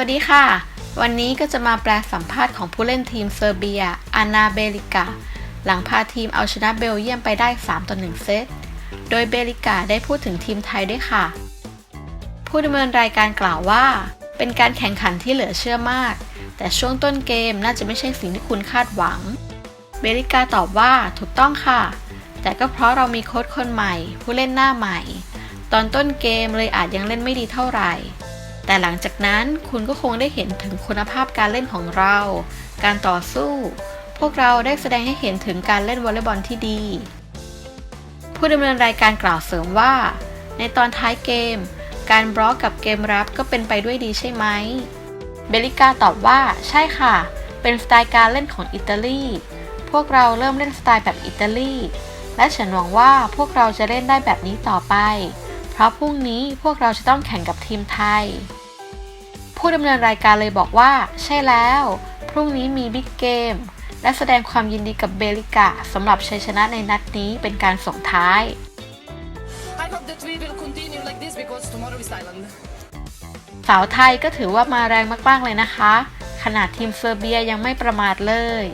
วัสดีค่ะ วันนี้ก็จะมาแปลสัมภาษณ์ของผู้เล่นทีมเซอร์เบีย อานาเบลิกา หลังพาทีมเอาชนะเบลเยียมไปได้ 3 ต่อ 1 เซต โดยเบลิกาได้พูดถึงทีมไทยด้วยค่ะ ผู้ดำเนินรายการกล่าวว่า เป็นการแข่งขันที่เหลือเชื่อมาก แต่ช่วงต้นเกมน่าจะไม่ใช่สิ่งที่คุณคาดหวัง เบลิกาตอบว่าถูกต้องค่ะ แต่ก็เพราะเรามีโค้ชคนใหม่ ผู้เล่นหน้าใหม่ ตอนต้นเกมเลยอาจยังเล่นไม่ดีเท่าไหร่ แต่หลังจากนั้นคุณก็คงได้เห็นถึงคุณภาพการเล่นของเรา การต่อสู้ พวกเราได้แสดงให้เห็นถึงการเล่นวอลเลย์บอลที่ดี ผู้ดำเนินรายการกล่าวเสริมว่า ในตอนท้ายเกม การบล็อกกับเกมรับก็เป็นไปด้วยดีใช่ไหม เบลิกาตอบว่าใช่ค่ะ เป็นสไตล์การเล่นของอิตาลี พวกเราเริ่มเล่นสไตล์แบบอิตาลี และฉันหวังว่าพวกเราจะเล่นได้แบบนี้ต่อไป เพราะพรุ่งนี้พวกเราจะต้องแข่งกับทีมไทย ผู้ดำเนินรายการเลยบอกว่า ใช่แล้ว พรุ่งนี้มีบิ๊กเกม และแสดงความยินดีกับเบลิกาสำหรับชัยชนะในนัดนี้เป็นการส่งท้าย I hope that we will continue like this because tomorrow is Thailand. สาวไทยก็ถือว่ามาแรงมากๆเลยนะคะ ขนาดทีมเซอร์เบียยังไม่ประมาทเลย